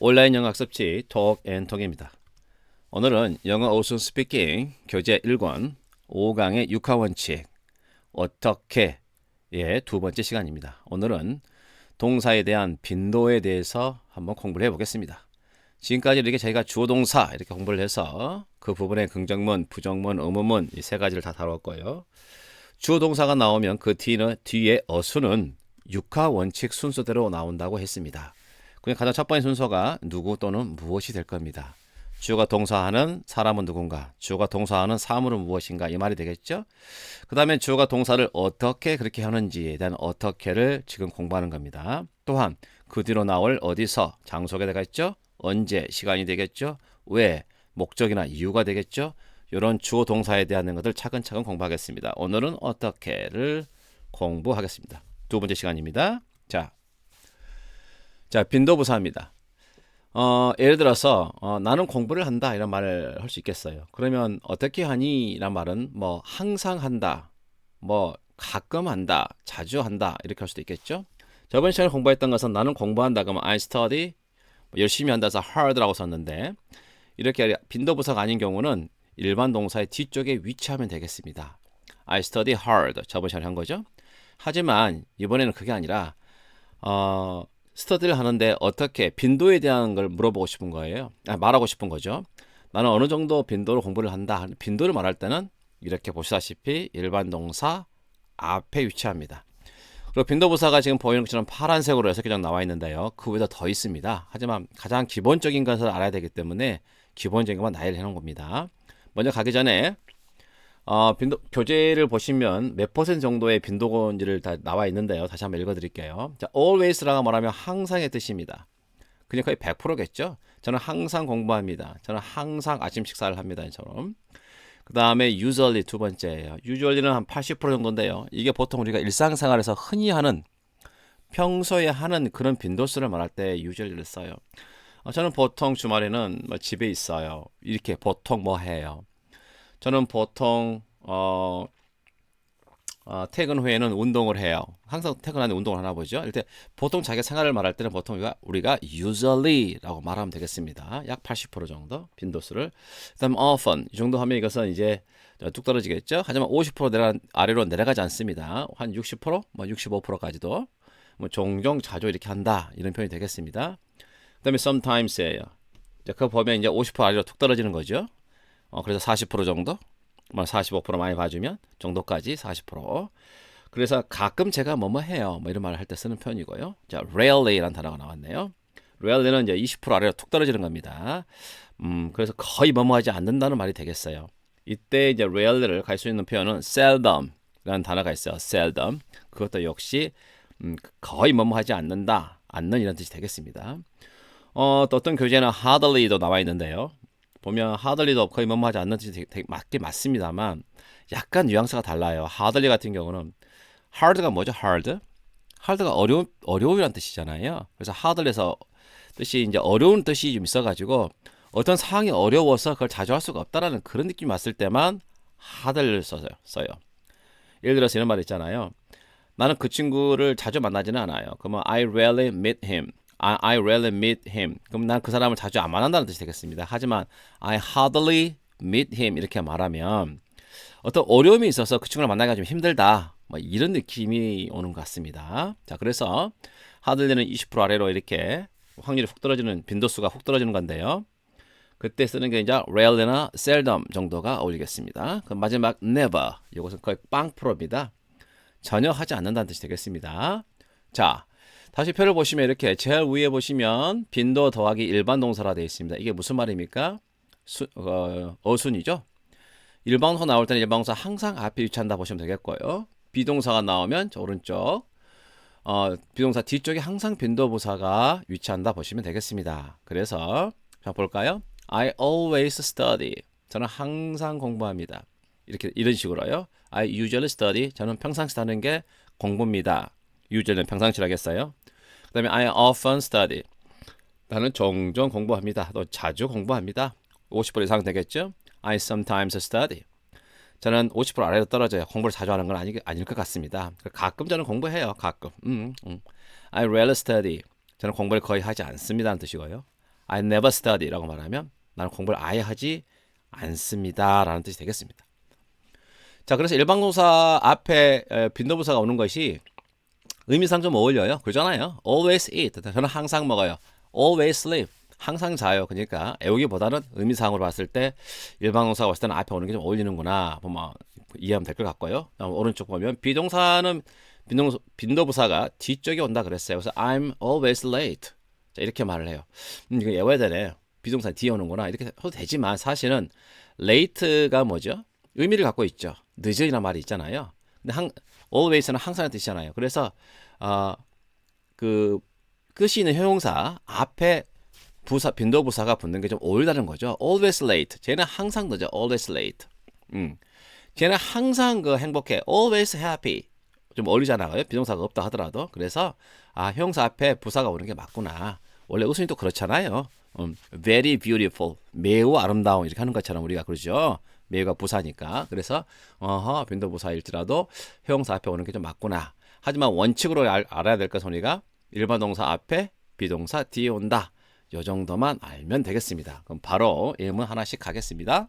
온라인 영어 학습지 and Talk입니다. 오늘은 영어 오순 스피킹 교재 1권 5강의 6화 원칙 어떻게 의 두 번째 시간입니다. 오늘은 동사에 대한 빈도에 대해서 한번 공부를 해보겠습니다. 지금까지 이렇게 저희가 주어 동사 이렇게 공부를 해서 그 부분에 긍정문, 부정문, 의문문 이 세 가지를 다 다뤘고요. 주어 동사가 나오면 그 뒤는 뒤에 어수는 6화 원칙 순서대로 나온다고 했습니다. 그냥 가장 첫 번째 순서가 누구 또는 무엇이 될 겁니다. 주어가 동사하는 사람은 누군가, 주어가 동사하는 사물은 무엇인가 이 말이 되겠죠. 그 다음에 주어가 동사를 어떻게 그렇게 하는지에 대한 어떻게를 지금 공부하는 겁니다. 또한 그 뒤로 나올 어디서 장소가 되겠죠. 언제 시간이 되겠죠. 왜 목적이나 이유가 되겠죠. 이런 주어 동사에 대한 것들 차근차근 공부하겠습니다. 오늘은 어떻게를 공부하겠습니다. 두 번째 시간입니다. 자, 자 빈도부사입니다. 어, 예를 들어서 어, 나는 공부를 한다 이런 말을 할 수 있겠어요. 그러면 어떻게 하니? 이란 말은 뭐 항상 한다, 뭐 가끔 한다, 자주 한다 이렇게 할 수도 있겠죠. 저번 시간에 공부했던 것은 나는 공부한다 그러면 I study 뭐 열심히 한다 해서 hard라고 썼는데 이렇게 빈도부사가 아닌 경우는 일반 동사의 뒤쪽에 위치하면 되겠습니다. I study hard 저번 시간에 한 거죠. 하지만 이번에는 그게 아니라 어, 스터디를 하는데 어떻게 빈도에 대한 걸 물어보고 싶은 거예요. 아, 말하고 싶은 거죠. 나는 어느 정도 빈도로 공부를 한다. 빈도를 말할 때는 이렇게 보시다시피 일반 동사 앞에 위치합니다. 그리고 빈도부사가 지금 보이는 것처럼 파란색으로 여섯 개정 나와 있는데요. 그 외에도 더 있습니다. 하지만 가장 기본적인 것을 알아야 되기 때문에 기본적인 것만 나열해 놓은 겁니다. 먼저 가기 전에 어, 빈도, 교재를 보시면 몇 퍼센트 정도의 빈도인지를 다 나와 있는데요. 다시 한번 읽어드릴게요. 자, always라고 말하면 항상의 뜻입니다. 그냥 거의 100%겠죠. 저는 항상 공부합니다. 저는 항상 아침 식사를 합니다. 처럼. 그 다음에 usually 두 번째예요. usually는 한 80% 정도인데요. 이게 보통 우리가 일상생활에서 흔히 하는 평소에 하는 그런 빈도수를 말할 때 usually를 써요. 어, 저는 보통 주말에는 뭐 집에 있어요. 이렇게 보통 뭐 해요. 저는 보통 어, 어, 퇴근 후에는 운동을 해요. 항상 퇴근하는 운동을 하나 보죠. 이때 보통 자기 생활을 말할 때는 보통 우리가, 우리가 usually라고 말하면 되겠습니다. 약 80% 정도 빈도수를. 그다음 often 이 정도 하면 이것은 이제 뚝 떨어지겠죠. 하지만 50% 내려 아래로 내려가지 않습니다. 한 60%, 뭐 65%까지도 뭐 종종 자주 이렇게 한다 이런 표현이 되겠습니다. 그다음에 sometimes예요. 그 보면 이제 50% 아래로 툭 떨어지는 거죠. 어, 그래서 40% 정도, 뭐 45% 많이 봐주면 정도까지 40%. 그래서 가끔 제가 뭐뭐 해요. 뭐 이런 말을 할 때 쓰는 편이고요. 자, rarely라는 단어가 나왔네요. rarely는 이제 20% 아래로 툭 떨어지는 겁니다. 음, 그래서 거의 뭐뭐 하지 않는다는 말이 되겠어요. 이때 이제 rarely를 갈 수 있는 표현은 seldom라는 단어가 있어요. seldom. 그것도 역시 음, 거의 뭐뭐 하지 않는다, 않는 이런 뜻이 되겠습니다. 어, 또 어떤 교재는 hardly도 나와 있는데요. 보면 하들리도 거의 뭐하지 않는 뜻이 되게, 맞긴 맞습니다만 약간 뉘앙스가 달라요. 하들리 같은 경우는 hard가 뭐죠? hard? hard가 어려운 어려움이란 뜻이잖아요. 그래서 hard에서 뜻이 이제 어려운 뜻이 좀 있어가지고 어떤 상황이 어려워서 그걸 자주 할 수가 없다라는 그런 느낌이 왔을 때만 hard를 써요. 써요. 예를 들어서 이런 말 있잖아요. 나는 그 친구를 자주 만나지는 않아요. 그러면 I rarely meet him. I, rarely meet him. 그럼 난 그 사람을 자주 안 만난다는 뜻이 되겠습니다. 하지만 I hardly meet him 이렇게 말하면 어떤 어려움이 있어서 그 친구를 만나기가 좀 힘들다. 뭐 이런 느낌이 오는 것 같습니다. 자, 그래서 hardly는 20% 아래로 이렇게 확률이 훅 떨어지는 빈도수가 훅 떨어지는 건데요. 그때 쓰는 게 이제 rarely나 seldom 정도가 어울리겠습니다. 그 마지막 never 이것은 거의 빵 프로입니다. 전혀 하지 않는다는 뜻이 되겠습니다. 자, 다시 표를 보시면 이렇게 제일 위에 보시면 빈도 더하기 일반 동사라 되어 있습니다. 이게 무슨 말입니까? 수, 어, 어순이죠. 일반 동사 나올 때는 일반 동사 항상 앞에 위치한다 보시면 되겠고요. 비동사가 나오면 오른쪽 어, 비동사 뒤쪽에 항상 빈도 부사가 위치한다 보시면 되겠습니다. 그래서 자 볼까요? I always study. 저는 항상 공부합니다. 이렇게 이런 식으로요. I usually study. 저는 평상시 하는 게 공부입니다. usually는 평상시라겠어요. 그 다음에 I often study. 나는 종종 공부합니다. 또 자주 공부합니다. 50% 이상 되겠죠? I sometimes study. 저는 50% 아래로 떨어져요. 공부를 자주 하는 건 아니, 아닐 것 같습니다. 가끔 저는 공부해요. 가끔. 음, 음. I rarely study. 저는 공부를 거의 하지 않습니다는 뜻이고요. I never study라고 말하면 나는 공부를 아예 하지 않습니다라는 뜻이 되겠습니다. 자, 그래서 일반동사 앞에 에, 빈도부사가 오는 것이 의미상 좀 어울려요. 그러잖아요. Always eat. 저는 항상 먹어요. Always sleep. 항상 자요. 그러니까 애우기보다는 의미상으로 봤을 때 일반동사가 봤을 때는 앞에 오는 게 좀 어울리는구나. 보면 이해하면 될 것 같고요. 다음 오른쪽 보면 비동사는 빈도, 빈도부사가 뒤쪽에 온다 그랬어요. 그래서 I'm always late. 자, 이렇게 말을 해요. 음, 이거 외워야 되네. 비동사 뒤에 오는구나. 이렇게 해도 되지만 사실은 late가 뭐죠? 의미를 갖고 있죠. 늦은이란 말이 있잖아요. 근데 항, always는 항상의 뜻이잖아요. 그래서 어, 그 끝이 있는 형용사 앞에 부사 빈도 부사가 붙는 게좀 어울다는 거죠. always late. 쟤는 항상 늦어. always late. 음. 쟤는 항상 그 행복해. always happy. 좀 어울리잖아요. 비동사가 없다 하더라도. 그래서 아, 형용사 앞에 부사가 오는 게 맞구나. 원래 우순이도 그렇잖아요. 음, very beautiful. 매우 아름다운 이렇게 하는 것처럼 우리가 그러죠. 매우가 부사니까. 그래서 어허, 빈도부사일지라도 형용사 앞에 오는 게 좀 맞구나. 하지만 원칙으로 알, 알아야 될 것은 우리가 일반 동사 앞에 비동사 뒤에 온다. 요 정도만 알면 되겠습니다. 그럼 바로 예문 하나씩 가겠습니다.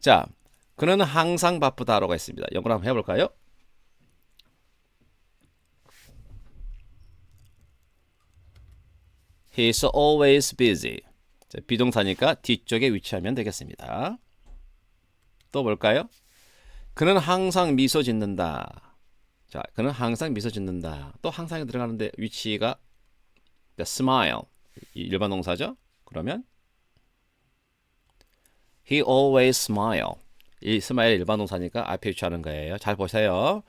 자, 그는 항상 바쁘다라고 했습니다. 영어로 한번 해볼까요? He's always busy. 자, 비동사니까 뒤쪽에 위치하면 되겠습니다. 또 볼까요? 그는 항상 미소 짓는다. 자, 그는 항상 미소 짓는다. 또 항상에 들어가는데 위치가 the smile. 일반 동사죠? 그러면 he always smile. 이 smile 일반 동사니까 앞에 위치하는 거예요. 잘 보세요.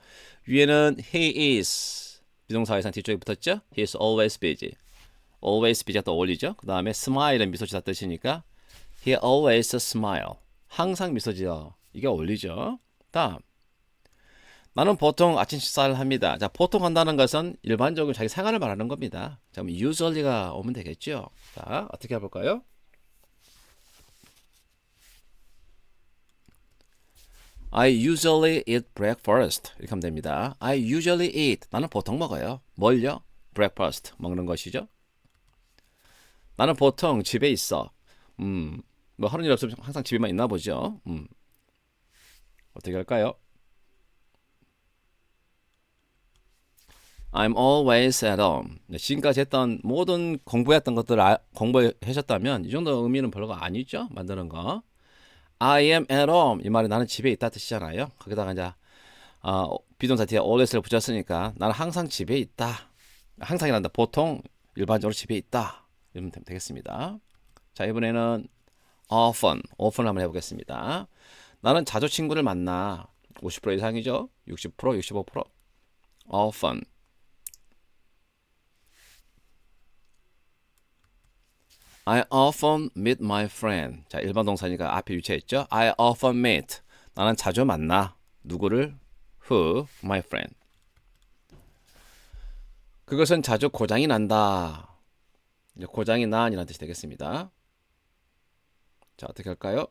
위에는 he is 비동사 회상 뒤쪽에 붙었죠? He is always busy. always busy가 또 어울리죠? 그 다음에 smile은 미소 짓다 뜻이니까 he always smile. 항상 미소 지어. 이게 어울리죠? 다음 나는 보통 아침 식사를 합니다. 자, 보통 한다는 것은 일반적으로 자기 생활을 말하는 겁니다. 자, 그럼 usually가 오면 되겠죠. 자, 어떻게 해볼까요? I usually eat breakfast. 이렇게 하면 됩니다. I usually eat. 나는 보통 먹어요. 뭘요? breakfast. 먹는 것이죠. 나는 보통 집에 있어. 음, 뭐 하는 일 없으면 항상 집에만 있나 보죠. 음. 어떻게 할까요? I'm always at home. 네, 지금까지 했던 모든 공부했던 것들을 아, 공부하셨다면 이 정도 의미는 별거 아니죠? 만드는 거. I am at home. 이 말이 나는 집에 있다 뜻이잖아요. 거기다가 이제 어, 비동사 뒤에 always를 붙였으니까 나는 항상 집에 있다. 항상이란다. 보통 일반적으로 집에 있다. 이러면 되겠습니다. 자 이번에는 often, often 한번 해보겠습니다. 나는 자주 친구를 만나. 50% 이상이죠? 60%, 65%. often. I often meet my friend. 자, 일반 동사니까 앞에 위치했죠? I often meet. 나는 자주 만나. 누구를? Who? My friend. 그것은 자주 고장이 난다. 고장이 난이라는 뜻이 되겠습니다. 자, 어떻게 할까요?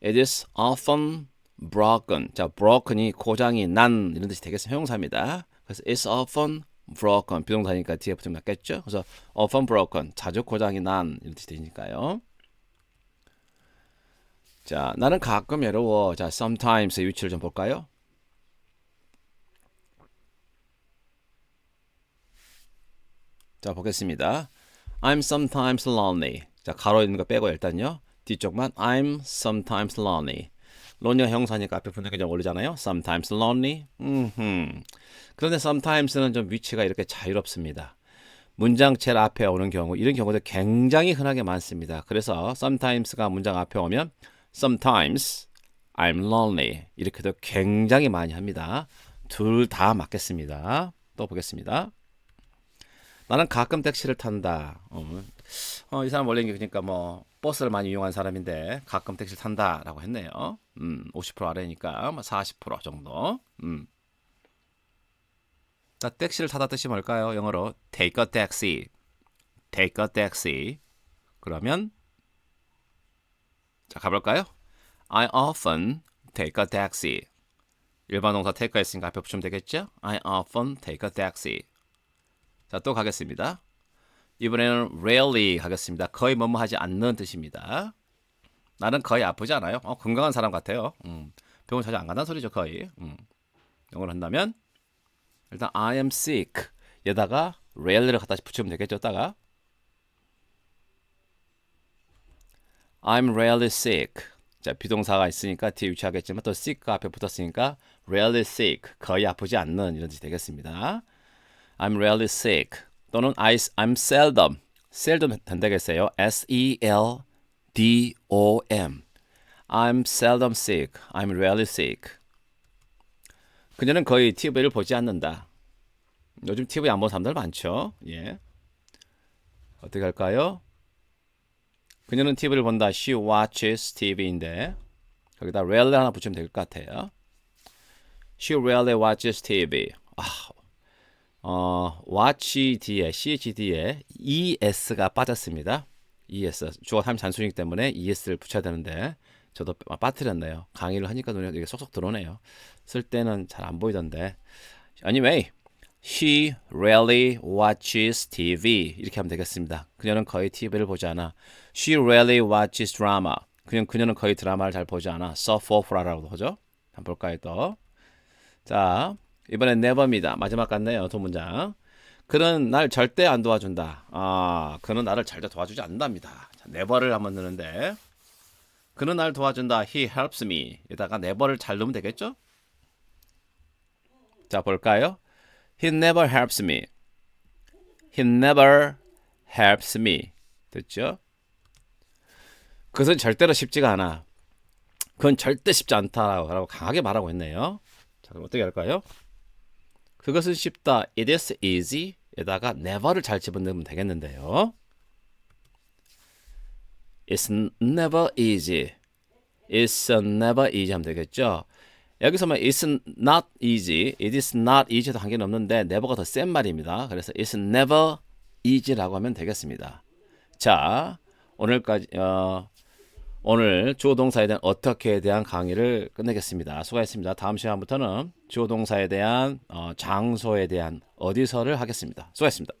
It is often broken. 자, broken이 고장이 난 이런 뜻이 되겠습니다. 형용사입니다. 그래서 it's often broken 비동사니까 뒤에 붙으면 낫겠죠. 그래서 often broken 자주 고장이 난 이런 뜻이 되니까요. 자, 나는 가끔 외로워. 자, sometimes의 위치를 좀 볼까요? 자, 보겠습니다. I'm sometimes lonely. 자, 가로 있는 거 빼고 일단요. 뒤쪽만 I'm sometimes lonely. lonely가 형사니까 앞에 붙는 게 좀 어울리잖아요. sometimes lonely. 음흠. 그런데 sometimes는 좀 위치가 이렇게 자유롭습니다. 문장 제일 앞에 오는 경우 이런 경우도 굉장히 흔하게 많습니다. 그래서 sometimes가 문장 앞에 오면 sometimes I'm lonely 이렇게도 굉장히 많이 합니다. 둘 다 맞겠습니다. 또 보겠습니다. 나는 가끔 택시를 탄다. 어, 어, 이 사람 원래 그러니까 뭐 버스를 많이 이용한 사람인데 가끔 택시를 탄다라고 했네요. 음, 50% 아래니까 뭐40% 정도. 음. 자, 택시를 타다 뜻이 뭘까요? 영어로 take a taxi. take a taxi. 그러면 자, 가볼까요? I often take a taxi. 일반 동사 take가 있으니까 앞에 붙이면 되겠죠? I often take a taxi. 자, 또 가겠습니다. 이번에는 rarely 하겠습니다. 거의 뭐뭐 하지 않는 뜻입니다. 나는 거의 아프지 않아요. 어, 건강한 사람 같아요. 음, 병원 자주 안 간다는 소리죠, 거의. 음. 영어로 한다면 일단 I am sick. 에다가 rarely를 갖다 붙이면 되겠죠, 따가. I'm rarely sick. 자, 비동사가 있으니까 뒤에 위치하겠지만 또 sick가 앞에 붙었으니까 rarely sick. 거의 아프지 않는 이런 뜻이 되겠습니다. I'm rarely sick. 또는 I, I'm seldom. seldom 된다겠어요. S-E-L D-O-M. I'm seldom sick. I'm rarely sick. 그녀는 거의 TV를 보지 않는다. 요즘 TV 안 보는 사람들 많죠. 예. 어떻게 할까요? 그녀는 TV를 본다. She watches TV인데 거기다 rarely 하나 붙이면 될 것 같아요. She rarely watches TV. 아, 어, watch 뒤에 ch 뒤에 es가 빠졌습니다. es 주어 참 잔수이기 때문에 es를 붙여야 되는데 저도 빠뜨렸네요. 강의를 하니까 눈에 이게 쏙쏙 들어오네요. 쓸 때는 잘 안 보이던데. Anyway, she rarely watches TV 이렇게 하면 되겠습니다. 그녀는 거의 TV를 보지 않아. She rarely watches drama. 그냥 그녀는 거의 드라마를 잘 보지 않아. soap opera라고 하죠. 한번 볼까요 또? 자, 이번엔 never입니다. 마지막 같네요. 두 문장. 그는 날 절대 안 도와준다. 아, 그는 나를 절대 도와주지 않는답니다. 자, never를 한번 넣는데 그는 날 도와준다. He helps me. 에다가 never를 잘 넣으면 되겠죠? 자, 볼까요? He never helps me. He never helps me. 됐죠? 그것은 절대로 쉽지가 않아. 그건 절대 쉽지 않다라고 강하게 말하고 있네요. 자, 그럼 어떻게 할까요? 그것은 쉽다. It is easy. 에다가 never를 잘 집어넣으면 되겠는데요. It's never easy. It's never easy 하면 되겠죠. 여기서만 it's not easy, it is not easy도 관계는 없는데 never가 더 센 말입니다. 그래서 it's never easy라고 하면 되겠습니다. 자, 오늘까지 어, 오늘 주어 동사에 대한 어떻게에 대한 강의를 끝내겠습니다. 수고하셨습니다. 다음 시간부터는 주어 동사에 대한 어, 장소에 대한 어디서를 하겠습니다. 수고하셨습니다.